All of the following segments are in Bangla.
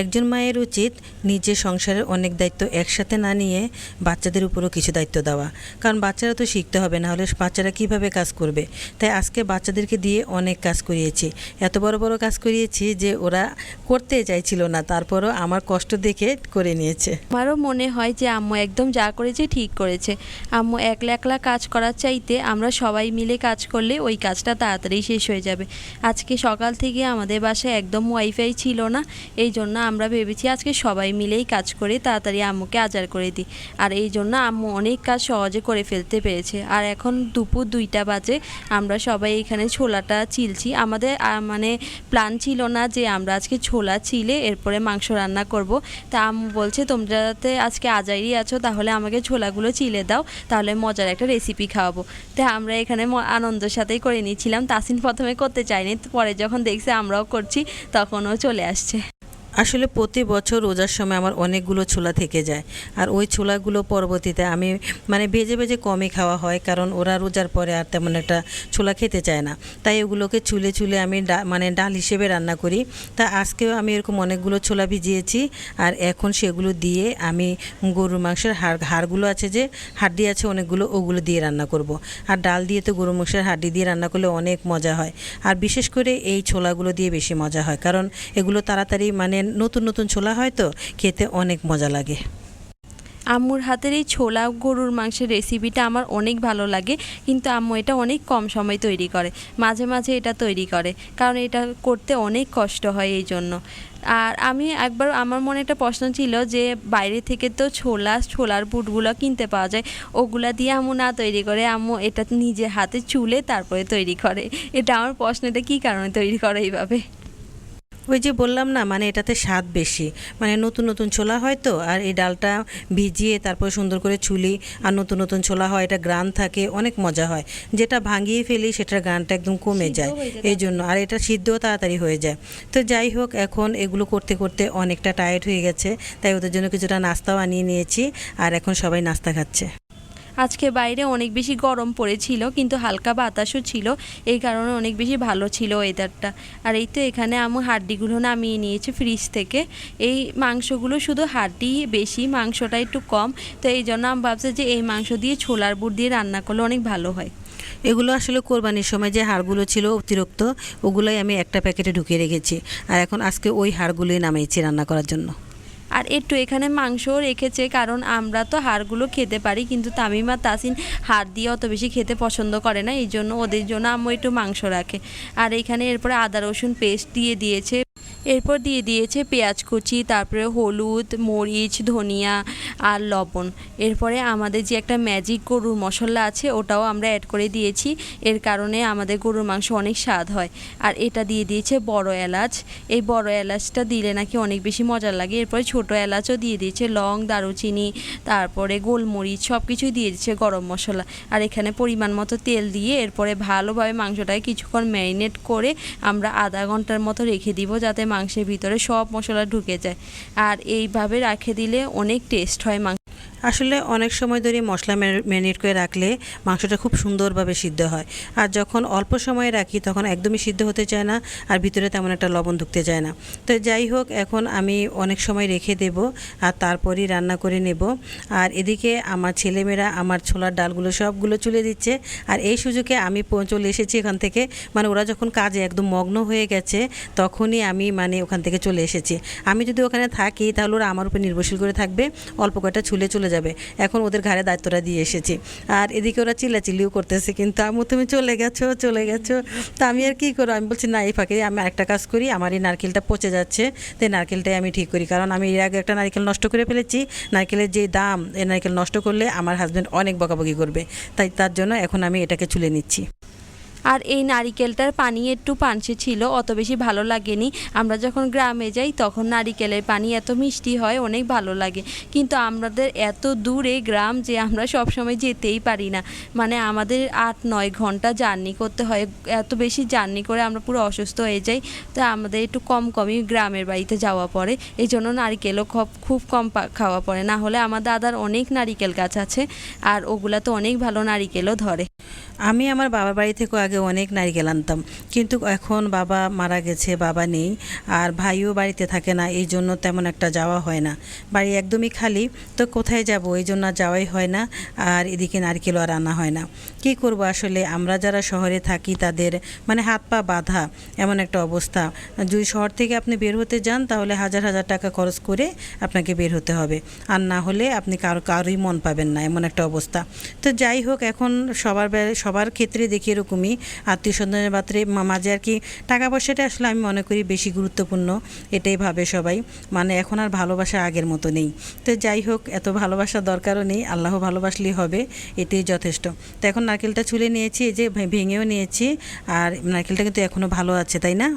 একজন মায়ের উচিত নিজের সংসারের অনেক দায়িত্ব একসাথে না নিয়ে বাচ্চাদের উপরও কিছু দায়িত্ব দেওয়া। কারণ বাচ্চারা তো শিখতে হবে, না হলে বাচ্চারা কীভাবে কাজ করবে? তাই আজকে বাচ্চাদেরকে দিয়ে অনেক কাজ করিয়েছি। এত বড় বড় কাজ করিয়েছি যে ওরা করতে চাইছিল না, তারপরও আমার কষ্ট দেখে করে নিয়েছে। আমারও মনে হয় যে আম্মু একদম যা করেছে ঠিক করেছে। আম্মু একলা একলা কাজ করার চাইতে আমরা সবাই মিলে কাজ করলে ওই কাজটা তাড়াতাড়ি শেষ হয়ে যাবে। আজকে সকাল থেকে আমাদের বাসায় একদম ওয়াইফাই ছিল না, এই জন্য আমরা ভেবেছি আজকে সবাই মিলেই কাজ করে তাড়াতাড়ি আম্মুকে আজার করে দিই। আর এই জন্য আম্মু অনেক কাজ সহজে করে ফেলতে পেরেছে। আর এখন দুপুর দুইটা বাজে, আমরা সবাই এখানে ছোলাটা চিলছি। আমাদের মানে প্ল্যান ছিল না যে আমরা আজকে ছোলা চিলে এরপরে মাংস রান্না করব। তা আম্মু বলছে, তোমরা যাতে আজকে আজাইরি আছো, তাহলে আমাকে ছোলাগুলো চিলে দাও, তাহলে মজার একটা রেসিপি খাওয়াবো। তা আমরা এখানে আনন্দের সাথেই করে নিয়েছিলাম তাসিন প্রথমে করতে চাইনি পরে যখন দেখছে আমরাও করছি, তখনও চলে আসছে। আসলে প্রতি বছর রোজার সময় আমার অনেকগুলো ছোলা থেকে যায়। আর ওই ছোলাগুলো পরবর্তীতে আমি মানে ভেজে ভেজে কমই খাওয়া হয় কারণ ওরা রোজার পরে আর তেমন একটা ছোলা খেতে চায় না। তাই ওগুলোকে চুলে চুলে আমি মানে ডাল হিসেবে রান্না করি। তা আজকেও আমি এরকম অনেকগুলো ছোলা ভিজিয়েছি আর এখন সেগুলো দিয়ে আমি গরুর মাংসের হাড়, হাড়গুলো আছে যে, হাড্ডি আছে অনেকগুলো ওগুলো দিয়ে রান্না করব। আর ডাল দিয়ে তো গরুর মাংসের হাড্ডি দিয়ে রান্না করলে অনেক মজা হয়। আর বিশেষ করে এই ছোলাগুলো দিয়ে বেশি মজা হয় কারণ এগুলো তাড়াতাড়ি মানে নতুন নতুন ছোলা হয় তো, খেতে অনেক মজা লাগে। আম্মুর হাতের এই ছোলা গরুর মাংসের রেসিপিটা আমার অনেক ভালো লাগে, কিন্তু আম্মু এটা অনেক কম সময় তৈরি করে, মাঝে মাঝে এটা তৈরি করে, কারণ এটা করতে অনেক কষ্ট হয় এই জন্য। আর আমি একবার, আমার মনে একটা প্রশ্ন ছিল যে, বাইরে থেকে তো ছোলা, ছোলার বুটগুলো কিনতে পাওয়া যায়, ওগুলা দিয়ে আম্মু না তৈরি করে, আম্মু এটা নিজে হাতে চুলে তারপরে তৈরি করে। এটা আমার প্রশ্ন এটা কী কারণে তৈরি করে এইভাবে? ওই যে বললাম না মানে এটাতে স্বাদ বেশি। মানে নতুন নতুন ছোলা হয় তো আর এই ডালটা ভিজিয়ে তারপর সুন্দর করে ছুলি আর নতুন নতুন ছোলা হয় এটা গ্রান থাকে অনেক মজা হয়। যেটা ভাঙিয়ে ফেলি সেটার গ্রানটা একদম কমে যায়। এই জন্য আর এটা সিদ্ধও তাড়াতাড়ি হয়ে যায়। তো যাই হোক এখন এগুলো করতে করতে অনেকটা টায়ার্ড হয়ে গেছে তাই ওদের জন্য কিছুটা নাস্তাও আনিয়ে নিয়েছি আর এখন সবাই নাস্তা খাচ্ছে। আজকে বাইরে অনেক বেশি গরম পড়েছিল, কিন্তু হালকা বাতাসও ছিল, এই কারণে অনেক বেশি ভালো ছিল ওয়েদারটা আর এই তো এখানে আমি হাড্ডিগুলো নামিয়ে নিয়েছি ফ্রিজ থেকে। এই মাংসগুলো শুধু হাড্ডি বেশি, মাংসটা একটু কম, তো এই জন্য আমি ভাবছি যে এই মাংস দিয়ে ছোলার বুট দিয়ে রান্না করলে অনেক ভালো হয়। এগুলো আসলে কোরবানির সময় যে হাড়গুলো ছিল অতিরিক্ত, ওগুলোই আমি একটা প্যাকেটে ঢুকিয়ে রেখেছি। আর এখন আজকে ওই হাড়গুলোই নামিয়েছি রান্না করার জন্য। আর একটু এখানে মাংসও রেখেছে, কারণ আমরা তো হাড়গুলো খেতে পারি, কিন্তু তামিমা, তাসিন হাড় দিয়ে অত বেশি খেতে পছন্দ করে না, এই জন্য ওদের জন্য আম্মু একটু মাংস রাখে। আর এখানে এরপরে আদা রসুন পেস্ট দিয়ে দিয়েছে। এরপর দিয়ে দিয়েছে পেঁয়াজ কুচি, তারপরে হলুদ, মরিচ, ধনিয়া আর লবণ। এরপরে আমাদের যে একটা ম্যাজিক গরুর মশলা আছে, ওটাও আমরা অ্যাড করে দিয়েছি। এর কারণে আমাদের গরুর মাংস অনেক স্বাদ হয়। আর এটা দিয়ে দিয়েছে বড় এলাচ। এই বড় এলাচটা দিলে নাকি অনেক বেশি মজা লাগে। এরপরে ছোট এলাচও দিয়ে দিয়েছে লং, দারুচিনি, তারপরে গোলমরিচ সব কিছুই দিয়ে দিচ্ছে গরম মশলা। আর এখানে পরিমাণ মতো তেল দিয়ে এরপরে ভালোভাবে মাংসটাকে কিছুক্ষণ ম্যারিনেট করে আমরা আধা ঘণ্টার মতো রেখে দিব যাতে মাংসের ভিতরে সব মশলা ঢুকে যায়। আর এইভাবে রাখে দিলে অনেক টেস্ট হয় মাংস আসলে অনেক সময় ধরে মশলা ম্যারিনেট করে রাখলে মাংসটা খুব সুন্দরভাবে সিদ্ধ হয়। আর যখন অল্প সময়ে রাখি তখন একদমই সিদ্ধ হতে চায় না আর ভিতরে তেমন একটা লবণ ঢুকতে চায় না। তো যাই হোক, এখন আমি অনেক সময় রেখে দেব আর তারপরই রান্না করে নেব। আর এদিকে আমার ছেলেমেয়েরা, আমার ছোলার ডালগুলো সবগুলো চলে দিচ্ছে। আর এই সুযোগে আমি চলে এসেছি এখান থেকে। মানে ওরা যখন কাজে একদম মগ্ন হয়ে গেছে তখনই আমি মানে ওখান থেকে চলে এসেছি। আমি যদি ওখানে থাকি তাহলে ওরা আমার উপর নির্ভরশীল করে থাকবে। অল্প কয়টা ছুলে চলে যাবে। এখন ওদের ঘাড়ে দায়িত্বটা দিয়ে এসেছি। আর এদিকে ওরা চিল্লাচিল্লিও করতেছে, কিন্তু আমু তুমি চলে গেছো চলে গেছো। তা আমি আর কী করো আমি বলছি, না, এই ফাঁকে আমি একটা কাজ করি, আমার এই নারকেলটা পচে যাচ্ছে, তো নারকেলটাই আমি ঠিক করি। কারণ আমি এর আগে একটা নারকেল নষ্ট করে ফেলেছি। নারকেলের যে দাম এই নারকেল নষ্ট করলে আমার হাজব্যান্ড অনেক বকাবকি করবে। তাই তার জন্য এখন আমি এটাকে চুলে নিচ্ছি। আর এই নারিকেলটার পানি একটু পানসে ছিল, অত বেশি ভালো লাগেনি। আমরা যখন গ্রামে যাই, তখন নারিকেলের পানি এত মিষ্টি হয়, অনেক ভালো লাগে। কিন্তু আমাদের এত দূরে গ্রাম যে আমরা সব সময় যেতেই পারি না। মানে আমাদের আট, নয় ঘণ্টা জার্নি করতে হয়। এত বেশি জার্নি করে আমরা পুরো অসুস্থ হয়ে যাই। তো আমাদের একটু কম কমই গ্রামের বাড়িতে যাওয়া পড়ে। এই জন্য নারিকেলও খুব খুব কম খাওয়া পড়ে। না হলে আমার দাদার অনেক নারিকেল গাছ আছে, আর ওগুলা তো অনেক ভালো নারিকেলও ধরে। আমি আমার বাবার বাড়ি থেকেও আগে অনেক নারিকেল আনতাম। কিন্তু এখন বাবা মারা গেছে, বাবা নেই। আর ভাইও বাড়িতে থাকে না, এই জন্য তেমন একটা যাওয়া হয় না। বাড়ি একদমই খালি, তো কোথায় যাব? এই জন্য যাওয়াই হয় না। আর এদিকে নারকেলও আর আনা হয় না। কি করব আসলে? আমরা যারা শহরে থাকি তাদের মানে হাত পা বাঁধা এমন একটা অবস্থা। যদি শহর থেকে আপনি বের হতে যান তাহলে হাজার হাজার টাকা খরচ করে আপনাকে বের হতে হবে। আর না হলে আপনি কারও কারোই মন পাবেন না এমন একটা অবস্থা। তো যাই হোক, এখন সবার সবার ক্ষেত্রে দেখি এরকমই। আত্মীয় স্বজনের বাত্রে মাঝে আর কি টাকা পয়সাটা আসলে আমি মনে করি বেশি গুরুত্বপূর্ণ। এটাই ভাবে সবাই। মানে এখন আর ভালোবাসা আগের মতো নেই। তো যাই হোক, এত ভালোবাসা দরকারও নেই। আল্লাহ ভালোবাসলেই হবে, এটাই যথেষ্ট। তো এখন নারকেলটা ছুলে নিয়েছি যে ভেঙেও নিয়েছি আর নারকেলটা কিন্তু এখনও ভালো আছে তাই না?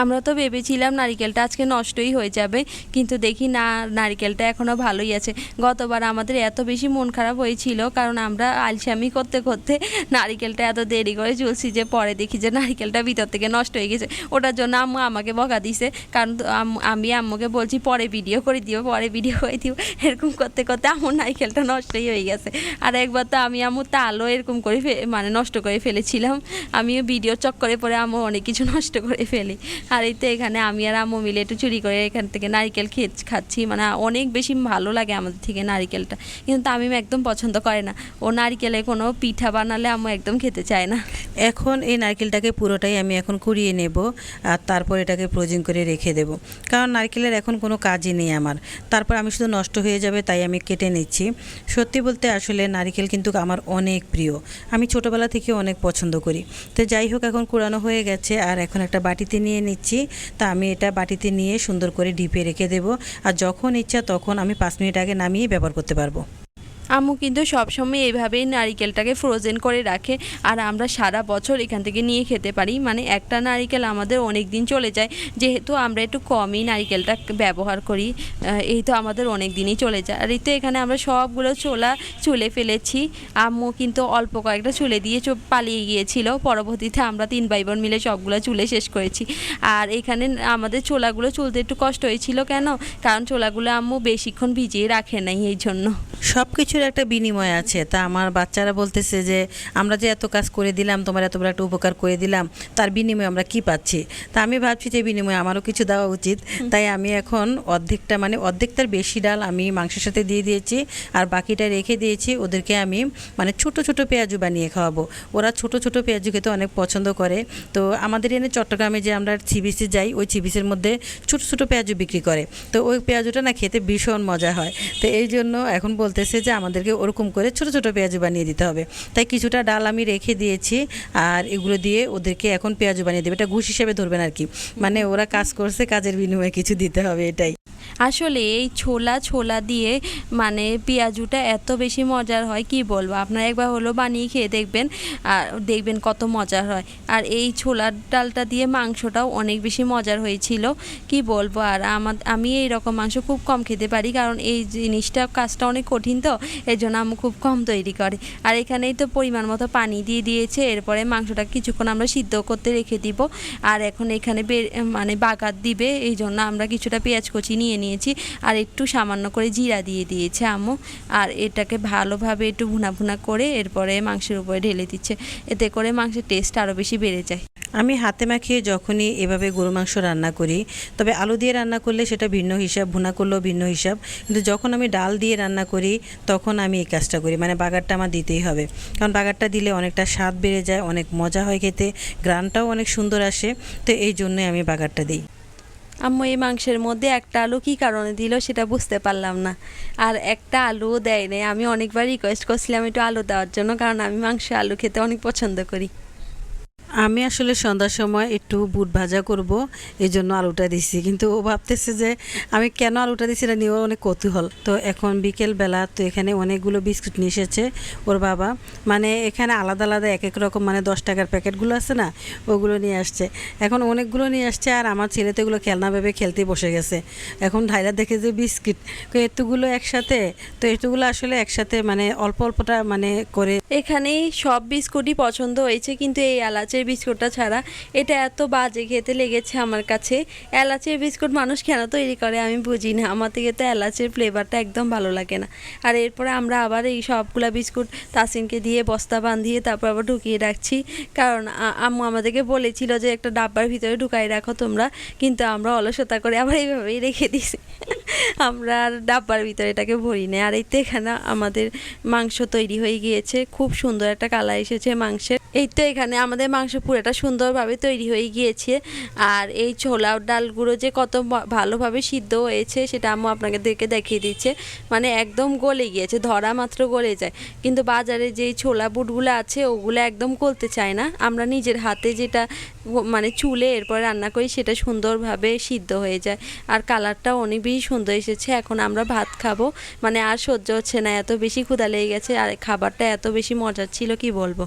আমরা তো ভেবেছিলাম নারিকেলটা আজকে নষ্টই হয়ে যাবে, কিন্তু দেখি না, নারিকেলটা এখনও ভালোই আছে। গতবার আমাদের এত বেশি মন খারাপ হয়েছিল, কারণ আমরা আলসামি করতে করতে নারিকেলটা এত দেরি করে চলছি যে পরে দেখি যে নারিকেলটা ভিতর থেকে নষ্ট হয়ে গেছে। ওটার জন্য আম্মু আমাকে বকা দিছে, কারণ আমি আম্মুকে বলছি, পরে ভিডিও করে দিও, পরে ভিডিও করে দিও। এরকম করতে করতে আমার নারিকেলটা নষ্টই হয়ে গেছে। আর একবার তো আমি আম্মু তালও এরকম করে মানে নষ্ট করে ফেলেছিলাম। আমিও ভিডিও চক্করে পরে আম্মু অনেক কিছু নষ্ট করে ফেলি। আর এই তো এখানে আমি আর আম্মু মিলে একটু চুরি করে এখান থেকে নারিকেল খেয়ে খাচ্ছি। মানে অনেক বেশি ভালো লাগে আমাদের থেকে নারিকেলটা। কিন্তু তামিম একদম পছন্দ করে না। ও নারিকেলে কোনো পিঠা বানালে আম্মু একদম খেতে চায় না। এখন এই নারকেলটাকে পুরোটাই আমি এখন কুড়িয়ে নেব আর তারপর এটাকে ফ্রোজিং করে রেখে দেব। কারণ নারকেলের এখন কোনো কাজই নেই আমার। তারপর আমি শুধু নষ্ট হয়ে যাবে তাই আমি কেটে নিচ্ছি। সত্যি বলতে আসলে নারকেল কিন্তু আমার অনেক প্রিয়। আমি ছোটোবেলা থেকে অনেক পছন্দ করি। তো যাই হোক, এখন কুড়ানো হয়ে গেছে আর এখন একটা বাটিতে নিয়ে নিচ্ছি। তা আমি এটা বাটিতে নিয়ে সুন্দর করে ডিপে রেখে দেব। আর যখন ইচ্ছা তখন আমি পাঁচ মিনিট আগে নামিয়ে ব্যবহার করতে পারব। আম্মু কিন্তু সবসময় এইভাবেই নারিকেলটাকে ফ্রোজেন করে রাখে। আর আমরা সারা বছর এখান থেকে নিয়ে খেতে পারি। মানে একটা নারিকেল আমাদের অনেক দিন চলে যায়। যেহেতু আমরা একটু কমই নারিকেলটা ব্যবহার করি এই তো আমাদের অনেক দিনই চলে যায়। আর এই তো এখানে আমরা সবগুলো চোলা চুলে ফেলেছি। আম্মু কিন্তু অল্প কয়েকটা চুলে দিয়ে পালিয়ে গিয়েছিল। পরবর্তীতে আমরা তিন ভাই বোন মিলে সবগুলো চুলে শেষ করেছি। আর এখানে আমাদের চোলাগুলো চুলতে একটু কষ্ট হয়েছিল কেন? কারণ চোলাগুলো আম্মু বেশিক্ষণ ভিজিয়ে রাখে নাই এই জন্য। সব কিছুর একটা বিনিময় আছে। তা আমার বাচ্চারা বলতেছে যে আমরা যে এত কাজ করে দিলাম তোমার এত বড় একটা উপকার করে দিলাম তার বিনিময়ে আমরা কি পাচ্ছি? তা আমি ভাবছি যে বিনিময়ে আমারও কিছু দেওয়া উচিত। তাই আমি এখন অর্ধেকটা মানে অর্ধেকটার বেশি ডাল আমি মাংসের সাথে দিয়ে দিয়েছি আর বাকিটা রেখে দিয়েছি। ওদেরকে আমি মানে ছোট ছোট পেঁয়াজু বানিয়ে খাওয়াবো। ওরা ছোট ছোট পেঁয়াজু খেতে অনেক পছন্দ করে। তো আমাদের এনে চট্টগ্রামে যে আমরা চিবিসে যাই ওই চিবিসের মধ্যে ছোট ছোট পেঁয়াজু বিক্রি করে। তো ওই পেঁয়াজুটা না খেতে ভীষণ মজা হয়। তো এই জন্য এখন বলতেছে যে আমাদেরকে ওরকম করে ছোট ছোট পেঁয়াজু বানিয়ে দিতে হবে। তাই কিছুটা ডাল আমি রেখে দিয়েছি আর এগুলো দিয়ে ওদেরকে এখন পেঁয়াজু বানিয়ে দেবে। এটা ঘুষ হিসেবে ধরবেন আর কি। মানে ওরা কাজ করছে, কাজের বিনিময়ে কিছু দিতে হবে এটাই। আসলে এই ছোলা ছোলা দিয়ে মানে পেঁয়াজুটা এত বেশি মজার হয়, কি বলব? আপনারা একবার হলো বানিয়ে খেয়ে দেখবেন, আর দেখবেন কত মজার হয়। আর এই ছোলার ডালটা দিয়ে মাংসটাও অনেক বেশি মজার হয়েছিল, কি বলব? আর আমার, আমি এই রকম মাংস খুব কম খেতে পারি, কারণ এই জিনিসটা কাজটা অনেক কঠিন তো, এই জন্য আমি খুব কম তৈরি করে। আর এখানেই তো পরিমাণ মতো পানি দিয়ে দিয়েছে, এরপরে মাংসটা কিছুক্ষণ আমরা সিদ্ধ করতে রেখে দিব। আর এখন এখানে মানে বাগার দিবে, এই জন্য আমরা কিছুটা পেঁয়াজ কুচি নিয়ে নিয়েছি। আর একটু সামান্য করে জিরা দিয়ে দিয়েছে আম্মু। আর এটাকে ভালোভাবে একটু ভুনা ভুনা করে এরপরে মাংসের উপরে ঢেলে দিচ্ছে। এতে করে মাংসের টেস্ট আরও বেশি বেড়ে যায়। আমি হাতে মাখিয়ে যখনই এভাবে গরু মাংস রান্না করি, তবে আলু দিয়ে রান্না করলে সেটা ভিন্ন হিসাব, ভুনা করলেও ভিন্ন হিসাব। কিন্তু যখন আমি ডাল দিয়ে রান্না করি, তখন আমি এই কাজটা করি। মানে বাগারটা আমার দিতেই হবে। কারণ বাগারটা দিলে অনেকটা স্বাদ বেড়ে যায়, অনেক মজা হয় খেতে, গ্রানটাও অনেক সুন্দর আসে। তো এই জন্যই আমি বাগারটা দিই। আম্মু এই মাংসের মধ্যে একটা আলু কী কারণে দিল সেটা বুঝতে পারলাম না। আর একটা আলু দেয় নাই। আমি অনেকবার রিকোয়েস্ট করছিলাম একটু আলু দেওয়ার জন্য, কারণ আমি মাংস আলু খেতে অনেক পছন্দ করি। আমি আসলে সন্ধ্যার সময় একটু বুট ভাজা করব এই জন্য আলুটা দিছি। কিন্তু ও ভাবতেছে যে আমি কেন আলুটা দিছি এটা নিয়ে ওর অনেক কৌতূহল। তো এখন বিকেল বেলা তো এখানে অনেকগুলো বিস্কুট নিয়ে এসেছে ওর বাবা। মানে এখানে আলাদা আলাদা এক এক রকম মানে দশ টাকার প্যাকেটগুলো আছে না, ওগুলো নিয়ে আসছে। এখন অনেকগুলো নিয়ে আসছে আর আমার ছেলে তো এগুলো খেলনা ভেবে খেলতে বসে গেছে। এখন ঢাইরা দেখে যে বিস্কিট এতগুলো একসাথে, তো এতগুলো আসলে একসাথে মানে অল্প অল্পটা মানে করে এখানে সব বিস্কুটই পছন্দ হয়েছে, কিন্তু এই এলাচের এলাচের বিস্কুটটা ছাড়া। এটা এত বাজে খেতে লেগেছে আমার কাছে। এলাচের বিস্কুট মানুষ কেন তৈরি করে আমি বুঝি না। আমার থেকে তো এলাচের ফ্লেভারটা একদম ভালো লাগে না। আর এরপরে আমরা আবার এই সবগুলা বিস্কুট তাসিনকে দিয়ে বস্তা বাঁধিয়ে তারপর আবার ঢুকিয়ে রাখছি। কারণ আম্মু আমাদেরকে বলেছিল যে একটা ডাব্বার ভিতরে ঢুকাই রাখো তোমরা। কিন্তু আমরা অলসতা করে আবার এইভাবেই রেখে দিছি আমরা আর ডাব্বার ভিতরে এটাকে ভরি না। আর এই তো এখানে আমাদের মাংস তৈরি হয়ে গিয়েছে। খুব সুন্দর একটা কালার এসেছে মাংসের। এই তো এখানে আমাদের মাংস পুরোটা সুন্দরভাবে তৈরি হয়ে গিয়েছে। আর এই ছোলা ডালগুলো যে কত ভালোভাবে সিদ্ধ হয়েছে, সেটা আম্মু আপনাকে দেখে দেখিয়ে দিচ্ছে। মানে একদম গলে গিয়েছে, ধরা মাত্র গলে যায়। কিন্তু বাজারে যেই ছোলা বুটগুলো আছে, ওগুলো একদম গলতে চায় না। আমরা নিজের হাতে যেটা মানে চুলে এরপর রান্না করি, সেটা সুন্দরভাবে সিদ্ধ হয়ে যায়। আর কালারটাও অনেক বেশি সুন্দর এসেছে। এখন আমরা ভাত খাব। মানে আর সহ্য হচ্ছে না, এত বেশি ক্ষুধা লেগে গেছে আর খাবারটা এত বেশি মজার ছিল, কি বলব?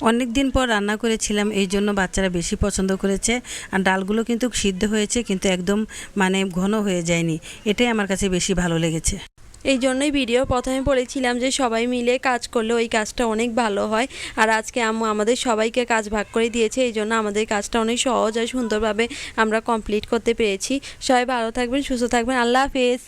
অনেক দিন পর রান্না করেছিলাম, এই জন্য বাচ্চারা বেশি পছন্দ করেছে। আর ডালগুলো কিন্তু সিদ্ধ হয়েছে, কিন্তু একদম মানে ঘন হয়ে যায়নি। এটাই আমার কাছে বেশি ভালো লেগেছে। এই জন্যই ভিডিও প্রথমে বলেছিলাম যে সবাই মিলে কাজ করলে ওই কাজটা অনেক ভালো হয়। আর আজকে আম্মু আমাদের সবাইকে কাজ ভাগ করে দিয়েছে, এই জন্য আমাদের কাজটা অনেক সহজ আর সুন্দরভাবে আমরা কমপ্লিট করতে পেরেছি। সবাই ভালো থাকবেন, সুস্থ থাকবেন। আল্লাহ হাফেজ।